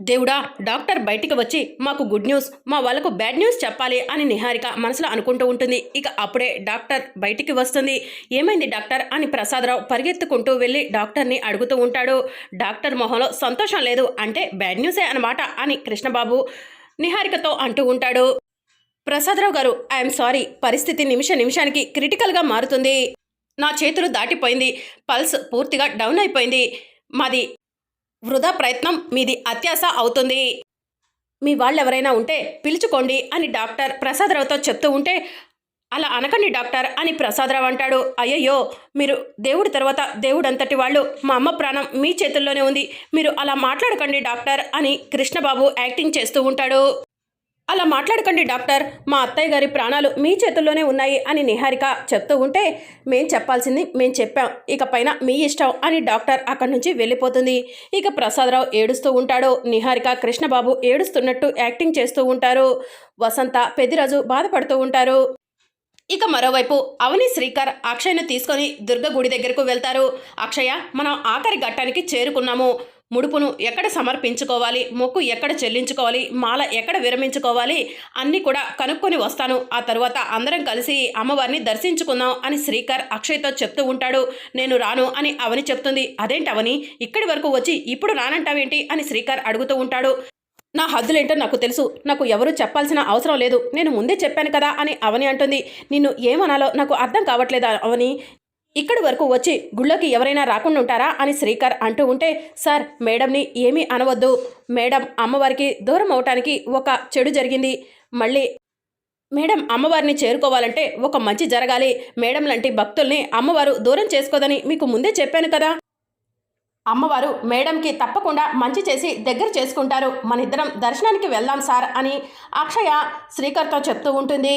దేవుడా డాక్టర్ బయటికి వచ్చి మాకు గుడ్ న్యూస్ మా వాళ్ళకు బ్యాడ్ న్యూస్ చెప్పాలి అని నిహారిక మనసులో అనుకుంటూ ఉంటుంది. ఇక అప్పుడే డాక్టర్ బయటికి వస్తుంది. ఏమైంది డాక్టర్? అని ప్రసాదరావు పరిగెత్తుకుంటూ వెళ్ళి డాక్టర్ని అడుగుతూ ఉంటాడు. డాక్టర్ మొహంలో సంతోషం లేదు అంటే బ్యాడ్ న్యూసే అనమాట అని కృష్ణబాబు నిహారికతో అంటూ ఉంటాడు. ప్రసాదరావు గారు ఐఎమ్ సారీ పరిస్థితి నిమిష నిమిషానికి క్రిటికల్గా మారుతుంది. నా చేతులు దాటిపోయింది. పల్స్ పూర్తిగా డౌన్ అయిపోయింది. మాది వృధా ప్రయత్నం మీది అత్యాశ అవుతుంది. మీ వాళ్ళు ఎవరైనా ఉంటే పిలుచుకోండి అని డాక్టర్ ప్రసాదరావుతో చెప్తూ ఉంటే అలా అనకండి డాక్టర్ అని ప్రసాదరావు అంటాడు. అయ్యయ్యో మీరు దేవుడి తర్వాత దేవుడంతటి వాళ్ళు. మా అమ్మ ప్రాణం మీ చేతుల్లోనే ఉంది. మీరు అలా మాట్లాడకండి డాక్టర్ అని కృష్ణబాబు యాక్టింగ్ చేస్తూ ఉంటాడు. అలా మాట్లాడకండి డాక్టర్. మా అత్తయ్య గారి ప్రాణాలు మీ చేతుల్లోనే ఉన్నాయి అని నిహారిక చెప్తూ ఉంటే మేం చెప్పాల్సింది మేం చెప్పాం. ఇక పైన మీ ఇష్టం అని డాక్టర్ అక్కడి నుంచి వెళ్ళిపోతుంది. ఇక ప్రసాదరావు ఏడుస్తూ ఉంటాడు. నిహారిక కృష్ణబాబు ఏడుస్తున్నట్టు యాక్టింగ్ చేస్తూ ఉంటారు. వసంత పెదిరాజు బాధపడుతూ ఉంటారు. ఇక మరోవైపు అవని శ్రీకర్ అక్షయ్ను తీసుకొని దుర్గ గుడి దగ్గరకు వెళ్తారు. అక్షయ మనం ఆఖరి ఘట్టానికి చేరుకున్నాము. ముడుపును ఎక్కడ సమర్పించుకోవాలి మొక్కు ఎక్కడ చెల్లించుకోవాలి మాల ఎక్కడ విరమించుకోవాలి అన్నీ కూడా కనుక్కొని వస్తాను. ఆ తర్వాత అందరం కలిసి అమ్మవారిని దర్శించుకుందాం అని శ్రీకర్ అక్షయ్తో చెప్తూ ఉంటాడు. నేను రాను అని అవని చెప్తుంది. అదేంటి అవని? ఇక్కడి వరకు వచ్చి ఇప్పుడు రానంటావేంటి? అని శ్రీకర్ అడుగుతూ ఉంటాడు. నా హద్దులేంటో నాకు తెలుసు. నాకు ఎవరు చెప్పాల్సిన అవసరం లేదు. నేను ముందే చెప్పాను కదా అని అవని అంటుంది. నిన్ను ఏమనాలో నాకు అర్థం కావట్లేదా అవని? ఇక్కడి వరకు వచ్చి గుళ్ళోకి ఎవరైనా రాకుండా ఉంటారా అని శ్రీకర్ అంటూ ఉంటే సార్ మేడంని ఏమీ అనవద్దు. మేడం అమ్మవారికి దూరం అవటానికి ఒక చెడు జరిగింది. మళ్ళీ మేడం అమ్మవారిని చేరుకోవాలంటే ఒక మంచి జరగాలి. మేడం లాంటి భక్తుల్ని అమ్మవారు దూరం చేసుకోదని మీకు ముందే చెప్పాను కదా. అమ్మవారు మేడంకి తప్పకుండా మంచి చేసి దగ్గర చేసుకుంటారు. మన ఇద్దరం దర్శనానికి వెళ్దాం సార్ అని అక్షయ శ్రీకర్తో చెప్తూ ఉంటుంది.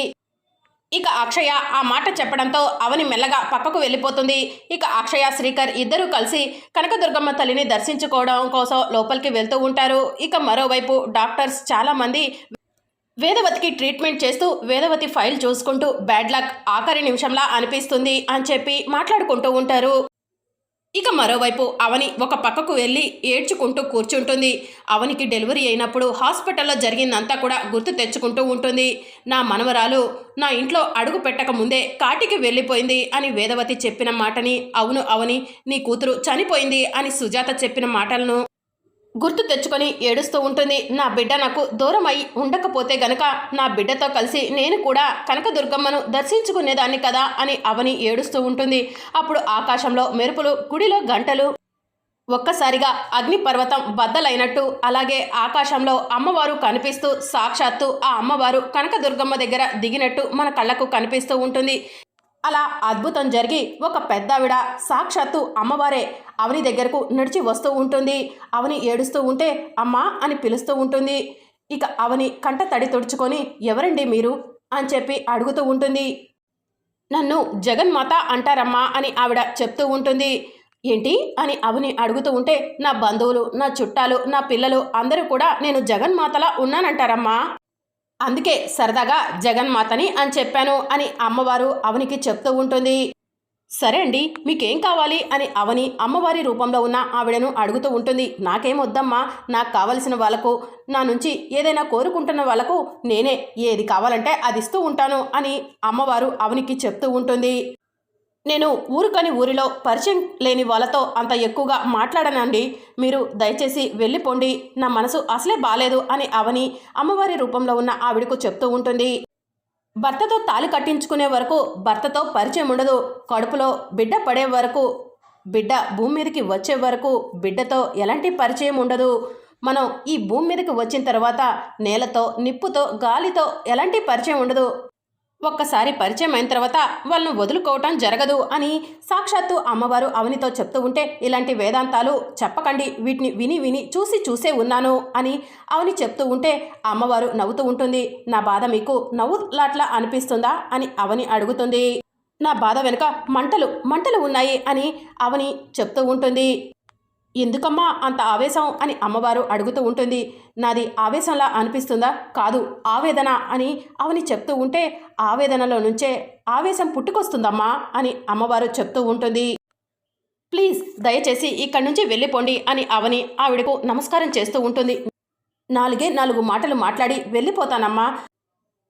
ఇక అక్షయ ఆ మాట చెప్పడంతో అవని మెల్లగా పక్కకు వెళ్ళిపోతుంది. ఇక అక్షయ శ్రీకర్ ఇద్దరూ కలిసి కనకదుర్గమ్మ తల్లిని దర్శించుకోవడం కోసం లోపలికి వెళ్తూ ఉంటారు. ఇక మరోవైపు డాక్టర్స్ చాలామంది వేదవతికి ట్రీట్మెంట్ చేస్తూ వేదవతి ఫైల్ చూసుకుంటూ బ్యాడ్ లక్ ఆఖరి నిమిషంలా అనిపిస్తుంది అని చెప్పి మాట్లాడుకుంటూ ఉంటారు. ఇక మరోవైపు అవని ఒక పక్కకు వెళ్ళి ఏడ్చుకుంటూ కూర్చుంటుంది. అవనికి డెలివరీ అయినప్పుడు హాస్పిటల్లో జరిగిందంతా కూడా గుర్తు తెచ్చుకుంటూ ఉంటుంది. నా మనవరాలు నా ఇంట్లో అడుగు పెట్టక ముందే కాటికి వెళ్ళిపోయింది అని వేదవతి చెప్పిన మాటని అవును అవని నీ కూతురు చనిపోయింది అని సుజాత చెప్పిన మాటలను గుర్తు తెచ్చుకొని ఏడుస్తూ ఉంటుంది. నా బిడ్డ నాకు దూరం అయి ఉండకపోతే గనక నా బిడ్డతో కలిసి నేను కూడా కనకదుర్గమ్మను దర్శించుకునేదాన్ని కదా అని అవని ఏడుస్తూ ఉంటుంది. అప్పుడు ఆకాశంలో మెరుపులు గుడిలో గంటలు. ఒక్కసారిగా అగ్నిపర్వతం బద్దలైనట్టు అలాగే ఆకాశంలో అమ్మవారు కనిపిస్తూ సాక్షాత్తు ఆ అమ్మవారు కనకదుర్గమ్మ దగ్గర దిగినట్టు మన కళ్ళకు కనిపిస్తూ ఉంటుంది. అలా అద్భుతం జరిగి ఒక పెద్దావిడ సాక్షాత్తు అమ్మవారే అవని దగ్గరకు నడిచి వస్తూ ఉంటుంది. అవని ఏడుస్తూ ఉంటే అమ్మా అని పిలుస్తూ ఉంటుంది. ఇక అవని కంట తడి తుడుచుకొని ఎవరండి మీరు? అని చెప్పి అడుగుతూ ఉంటుంది. నన్ను జగన్మాత అంటారమ్మా అని ఆవిడ చెప్తూ ఉంటుంది. ఏంటి? అని అవని అడుగుతూ ఉంటే నా బంధువులు నా చుట్టాలు నా పిల్లలు అందరూ కూడా నేను జగన్మాతలా ఉన్నానంటారమ్మా. అందుకే సరదాగా జగన్మాతని అని చెప్పాను అని అమ్మవారు అవనికి చెప్తూ ఉంటుంది. సరే అండి మీకేం కావాలి అని అవని అమ్మవారి రూపంలో ఉన్న ఆవిడను అడుగుతూ ఉంటుంది. నాకేం వద్దమ్మా నాకు కావలసిన వాళ్ళకు నా నుంచి ఏదైనా కోరుకుంటున్న వాళ్ళకు నేనే ఏది కావాలంటే అది ఇస్తూ ఉంటాను అని అమ్మవారు అవనికి చెప్తూ ఉంటుంది. నేను ఊరుకని ఊరిలో పరిచయం లేని వాళ్ళతో అంత ఎక్కువగా మాట్లాడనండి. మీరు దయచేసి వెళ్ళిపోండి. నా మనసు అసలే బాలేదు అని అవని అమ్మవారి రూపంలో ఉన్న ఆవిడకు చెప్తూ ఉంటుంది. భర్తతో తాలి కట్టించుకునే వరకు భర్తతో పరిచయం ఉండదు. కడుపులో బిడ్డ పడే వరకు బిడ్డ భూమి మీదకి వచ్చే వరకు బిడ్డతో ఎలాంటి పరిచయం ఉండదు. మనం ఈ భూమి మీదకి వచ్చిన తర్వాత నేలతో నిప్పుతో గాలితో ఎలాంటి పరిచయం ఉండదు. ఒక్కసారి పరిచయం అయిన తర్వాత వాళ్ళను వదులుకోవటం జరగదు అని సాక్షాత్తు అమ్మవారు అవనితో చెప్తూ ఉంటే ఇలాంటి వేదాంతాలు చెప్పకండి వీటిని విని విని చూసి చూసే ఉన్నాను అని అవని చెప్తూ ఉంటే అమ్మవారు నవ్వుతూ ఉంటుంది. నా బాధ మీకు నవ్వులాట్లా అనిపిస్తుందా అని అవని అడుగుతుంది. నా బాధ వెనుక మంటలు మంటలు ఉన్నాయి అని అవని చెప్తూ ఉంటుంది. ఎందుకమ్మా అంత ఆవేశం అని అమ్మవారు అడుగుతూ ఉంటుంది. నాది ఆవేశంలా అనిపిస్తుందా? కాదు ఆవేదన అని అవని చెప్తూ ఉంటే ఆవేదనలో నుంచే ఆవేశం పుట్టుకొస్తుందమ్మా అని అమ్మవారు చెప్తూ ఉంటుంది. ప్లీజ్ దయచేసి ఇక్కడి నుంచి వెళ్ళిపోండి అని అవని ఆవిడకు నమస్కారం చేస్తూ ఉంటుంది. నాలుగే నాలుగు మాటలు మాట్లాడి వెళ్ళిపోతానమ్మా.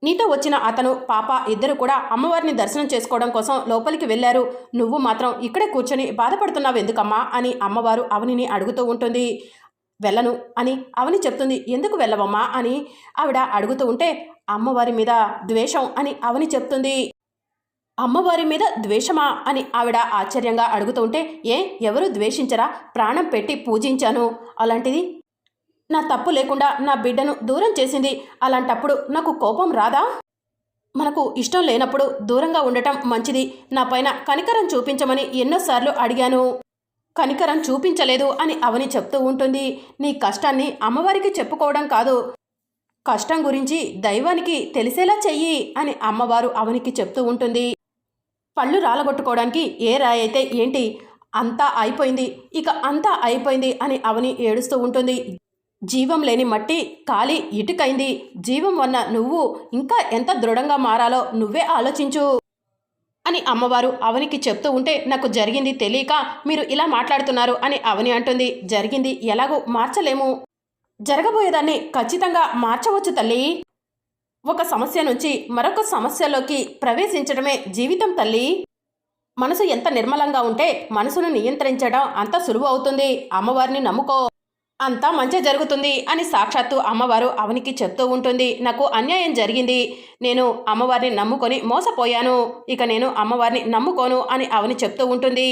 నీతో వచ్చిన అతను పాప ఇద్దరు కూడా అమ్మవారిని దర్శనం చేసుకోవడం కోసం లోపలికి వెళ్ళారు. నువ్వు మాత్రం ఇక్కడే కూర్చొని బాధపడుతున్నావు ఎందుకమ్మా? అని అమ్మవారు అవనిని అడుగుతూ ఉంటుంది. వెళ్ళను అని అవని చెప్తుంది. ఎందుకు వెళ్ళవమ్మా? అని ఆవిడ అడుగుతూ ఉంటే అమ్మవారి మీద ద్వేషం అని అవని చెప్తుంది. అమ్మవారి మీద ద్వేషమా? అని ఆవిడ ఆశ్చర్యంగా అడుగుతూ ఉంటే ఏ? ఎవరు ద్వేషించరా? ప్రాణం పెట్టి పూజించాను. అలాంటిది నా తప్పు లేకుండా నా బిడ్డను దూరం చేసింది. అలాంటప్పుడు నాకు కోపం రాదా? మనకు ఇష్టం లేనప్పుడు దూరంగా ఉండటం మంచిది. నా పైన కనికరం చూపించమని ఎన్నోసార్లు అడిగాను. కనికరం చూపించలేదు అని అవని చెప్తూ ఉంటుంది. నీ కష్టాన్ని అమ్మవారికి చెప్పుకోవడం కాదు. కష్టం గురించి దైవానికి తెలిసేలా చెయ్యి అని అమ్మవారు అవనికి చెప్తూ ఉంటుంది. పళ్ళు రాలగొట్టుకోవడానికి ఏ రాయి అయితే ఏంటి? అంతా అయిపోయింది. ఇక అంతా అయిపోయింది అని అవని ఏడుస్తూ ఉంటుంది. జీవం లేని మట్టి కాలి ఇటుకైంది. జీవం వన్న నువ్వు ఇంకా ఎంత దృఢంగా మారాలో నువ్వే ఆలోచించు అని అమ్మవారు అవనికి చెప్తూ ఉంటే నాకు జరిగింది తెలియక మీరు ఇలా మాట్లాడుతున్నారు అని అవని అంటుంది. జరిగింది ఎలాగో మార్చలేము. జరగబోయేదాన్ని ఖచ్చితంగా మార్చవచ్చు తల్లి. ఒక సమస్య నుంచి మరొక సమస్యలోకి ప్రవేశించడమే జీవితం తల్లి. మనసు ఎంత నిర్మలంగా ఉంటే మనసును నియంత్రించడం అంత సులువు అవుతుంది. అమ్మవారిని నమ్ముకో. అంతా మంచి జరుగుతుంది అని సాక్షాత్తు అమ్మవారు అవనికి చెప్తూ ఉంటుంది. నాకు అన్యాయం జరిగింది. నేను అమ్మవారిని నమ్ముకొని మోసపోయాను. ఇక నేను అమ్మవారిని నమ్ముకోను అని అవని చెప్తూ ఉంటుంది.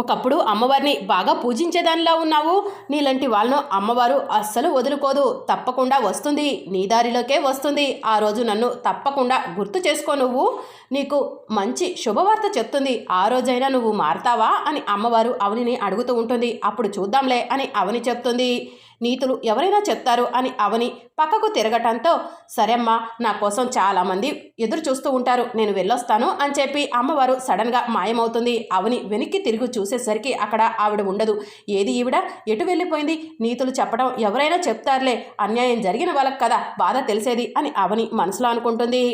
ఒకప్పుడు అమ్మవారిని బాగా పూజించేదానిలా ఉన్నావు. నీలాంటి వాళ్ళను అమ్మవారు అస్సలు వదులుకోదు. తప్పకుండా వస్తుంది. నీ దారిలోకే వస్తుంది. ఆ రోజు నన్ను తప్పకుండా గుర్తు చేసుకో నువ్వు. నీకు మంచి శుభవార్త చెప్తుంది. ఆ రోజైనా నువ్వు మారతావా అని అమ్మవారు అవనిని అడుగుతూ ఉంటుంది. అప్పుడు చూద్దాంలే అని అవని చెప్తుంది. నీతులు ఎవరైనా చెప్తారు అని అవని పక్కకు తిరగటంతో సరేమ్మా నా కోసం చాలామంది ఎదురు చూస్తూ ఉంటారు నేను వెళ్ళొస్తాను అని చెప్పి అమ్మవారు సడన్గా మాయమవుతుంది. అవని వెనక్కి తిరిగి చూసేసరికి అక్కడ ఆవిడ ఉండదు. ఏది ఈవిడ? ఎటు వెళ్ళిపోయింది? నీతులు చెప్పడం ఎవరైనా చెప్తారులే అన్యాయం జరిగిన వాళ్ళకి కదా బాధ తెలిసేది అని అవని మనసులో అనుకుంటుంది.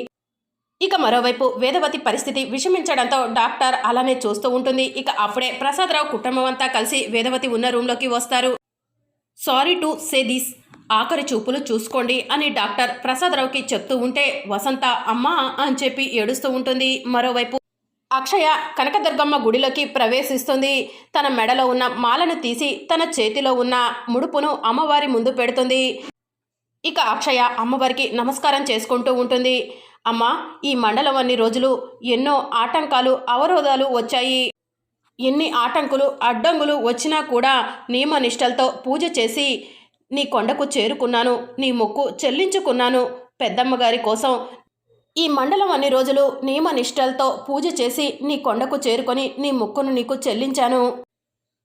ఇక మరోవైపు వేదవతి పరిస్థితి విషమించడంతో డాక్టర్ అలానే చూస్తూ ఉంటుంది. ఇక అప్పుడే ప్రసాదరావు కుటుంబం అంతా కలిసి వేదవతి ఉన్న రూమ్లోకి వస్తారు. సారీ టు సే దిస్ ఆఖరి చూపులు చూసుకోండి అని డాక్టర్ ప్రసాదరావుకి చెప్తూ ఉంటే వసంత అమ్మా అని చెప్పి ఏడుస్తూ ఉంటుంది. మరోవైపు అక్షయ కనకదుర్గమ్మ గుడిలోకి ప్రవేశిస్తుంది. తన మెడలో ఉన్న మాలను తీసి తన చేతిలో ఉన్న ముడుపును అమ్మవారి ముందు పెడుతుంది. ఇక అక్షయ అమ్మవారికి నమస్కారం చేసుకుంటూ ఉంటుంది. అమ్మ ఈ మండలం అన్ని రోజులు ఎన్నో ఆటంకాలు అవరోధాలు వచ్చాయి. ఎన్ని ఆటంకులు అడ్డంకులు వచ్చినా కూడా నియమనిష్టలతో పూజ చేసి నీ కొండకు చేరుకున్నాను నీ మొక్కు చెల్లించుకున్నాను పెద్దమ్మ గారి కోసం. ఈ మండలం అన్ని రోజులు నియమనిష్టలతో పూజ చేసి నీ కొండకు చేరుకొని నీ మొక్కును నీకు చెల్లించాను.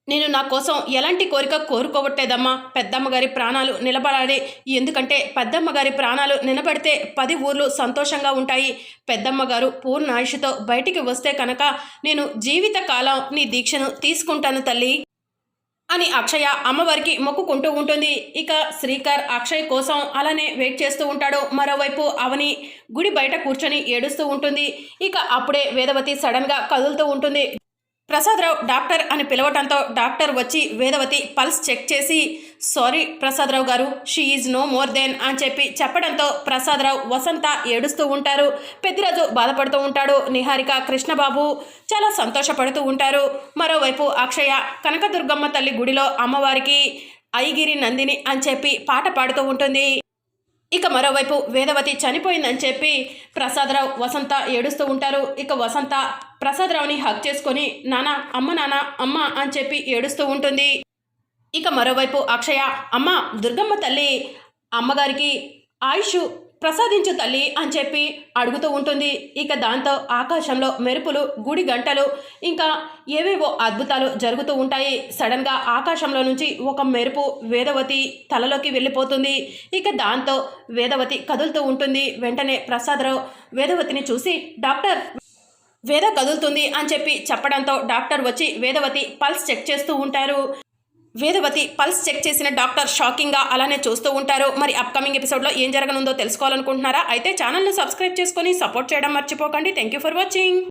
నేను నా కోసం ఎలాంటి కోరిక కోరుకోవట్లేదమ్మా. పెద్దమ్మ గారి ప్రాణాలు నిలబడాలి. ఎందుకంటే పెద్దమ్మ గారి ప్రాణాలు నిలబడితే పది ఊర్లు సంతోషంగా ఉంటాయి. పెద్దమ్మ గారు పూర్ణ ఆయుషతో బయటికి వస్తే కనుక నేను జీవిత కాలం నీ దీక్షను తీసుకుంటాను తల్లి అని అక్షయ అమ్మవారికి మొక్కుకుంటూ ఉంటుంది. ఇక శ్రీకర్ అక్షయ్ కోసం అలానే వెయిట్ చేస్తూ ఉంటాడు. మరోవైపు అవని గుడి బయట కూర్చొని ఏడుస్తూ ఉంటుంది. ఇక అప్పుడే వేదవతి సడన్గా కదులుతూ ఉంటుంది. ప్రసాదరావు డాక్టర్ అని పిలవటంతో డాక్టర్ వచ్చి వేదవతి పల్స్ చెక్ చేసి sorry Prasadarao garu she is no more then అని చెప్పి చెప్పడంతో ప్రసాదరావు వసంత ఏడుస్తూ ఉంటారు. పెద్దిరాజు బాధపడుతూ ఉంటాడు. నిహారిక కృష్ణబాబు చాలా సంతోషపడుతూ ఉంటారు. మరోవైపు అక్షయ కనకదుర్గమ్మ తల్లి గుడిలో అమ్మవారికి ఐగిరి నందిని అని చెప్పి పాట పాడుతూ ఉంటుంది. ఇక మరోవైపు వేదవతి చనిపోయిందని చెప్పి ప్రసాదరావు వసంత ఏడుస్తూ ఉంటారు. ఇక వసంత ప్రసాదరావుని హక్ చేసుకొని నాన్న అమ్మ నాన్న అమ్మ అని చెప్పి ఏడుస్తూ ఉంటుంది. ఇక మరోవైపు అక్షయ అమ్మ దుర్గమ్మ తల్లి అమ్మగారికి ఆయుష్ ప్రసాదించు తల్లి అని చెప్పి అడుగుతూ ఉంటుంది. ఇక దాంతో ఆకాశంలో మెరుపులు గుడి గంటలు ఇంకా ఏవేవో అద్భుతాలు జరుగుతూ ఉంటాయి. సడన్గా ఆకాశంలో నుంచి ఒక మెరుపు వేదవతి తలలోకి వెళ్ళిపోతుంది. ఇక దాంతో వేదవతి కదులుతూ ఉంటుంది. వెంటనే ప్రసాదరావు వేదవతిని చూసి డాక్టర్ వేద కదులుతుంది అని చెప్పి చెప్పడంతో డాక్టర్ వచ్చి వేదవతి పల్స్ చెక్ చేస్తూ ఉంటారు. వేదవతి పల్స్ చెక్ చేసిన డాక్టర్ షాకింగ్గా అలానే చూస్తూ ఉంటారు. మరి అప్కమింగ్ ఎపిసోడ్లో ఏం జరగనుందో తెలుసుకోవాలనుకుంటున్నారా? అయితే ఛానల్ను సబ్స్క్రైబ్ చేసుకొని సపోర్ట్ చేయడం మర్చిపోకండి. Thank you for watching.